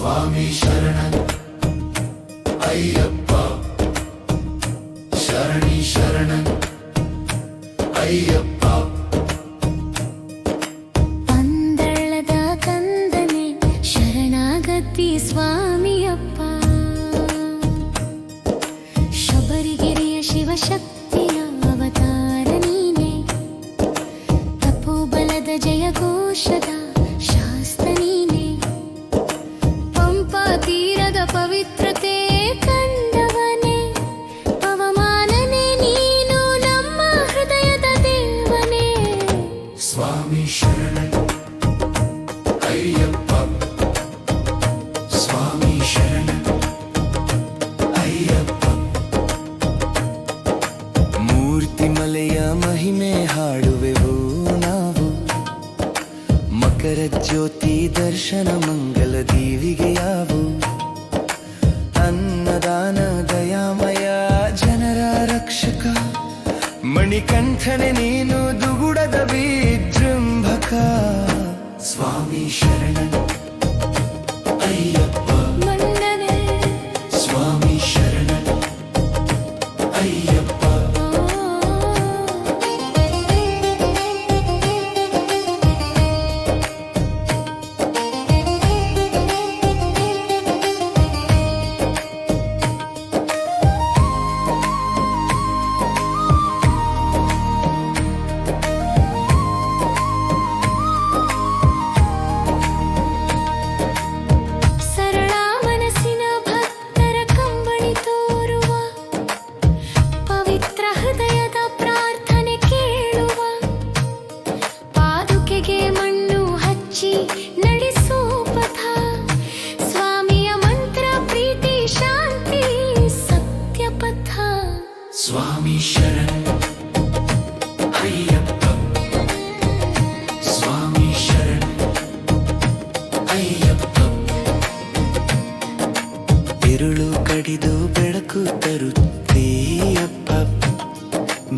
ಸ್ವಾಮಿ ಶರಣ ಅಯ್ಯಪ್ಪ. ಶರಣಿ ಶರಣ ಅಯ್ಯಪ್ಪ. ಪಂದಳದ ಕಂದನೆ ಶರಣಾಗತಿ ಸ್ವಾಮಿಯಪ್ಪ. ಶಬರಿಗಿರಿಯ ಶಿವಶಕ್ತಿಯ ಅಯ್ಯಪ್ಪ ಸ್ವಾಮಿ ಶರಣ. ಅಯ್ಯಪ್ಪ. ಮೂರ್ತಿ ಮಲೆಯ ಮಹಿಮೆ ಹಾಡುವೆವು ನಾವು. ಮಕರ ಜ್ಯೋತಿ ದರ್ಶನ ಮಂಗಲ ದೀವಿಗೆಯಾವು ಅನ್ನದಾನ ದಯಾಮಯ ಜನರ ರಕ್ಷಕ. ಮಣಿಕಂಠನೆ ನೀನು ದುಗುಡದ ವಿಜೃಂಭಕ ಸ್ವಾಮಿ ಶರಣ स्वामी शरण अय्यप्प स्वामी शरण अय्यप्प ತಿರುಳು ಕಡಿದು ಬೆಳಕು ತರುತ್ತೀಯಪ್ಪ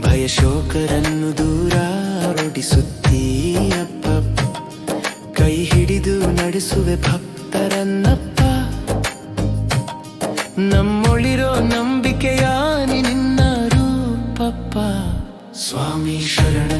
ಭಯ ಶೋಕರನ್ನು ದೂರ ರೂಢಿಸುತ್ತೀಯಪ್ಪ ಕೈ ಹಿಡಿದು ನಡೆಸುವೆ ಭಕ್ತರನ್ನಪ್ಪ. ನಮ್ಮೊಳಿರೋ ನಂಬಿಕೆಯ ನಿನ್ನ ರೂಪಪ್ಪ. ಸ್ವಾಮಿ ಶರಣ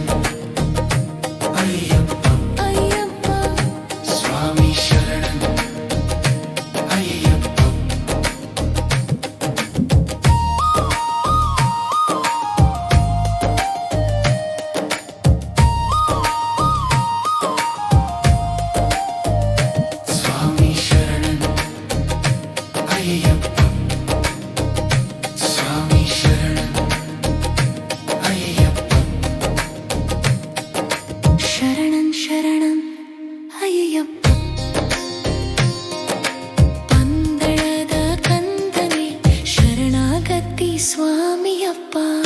吧。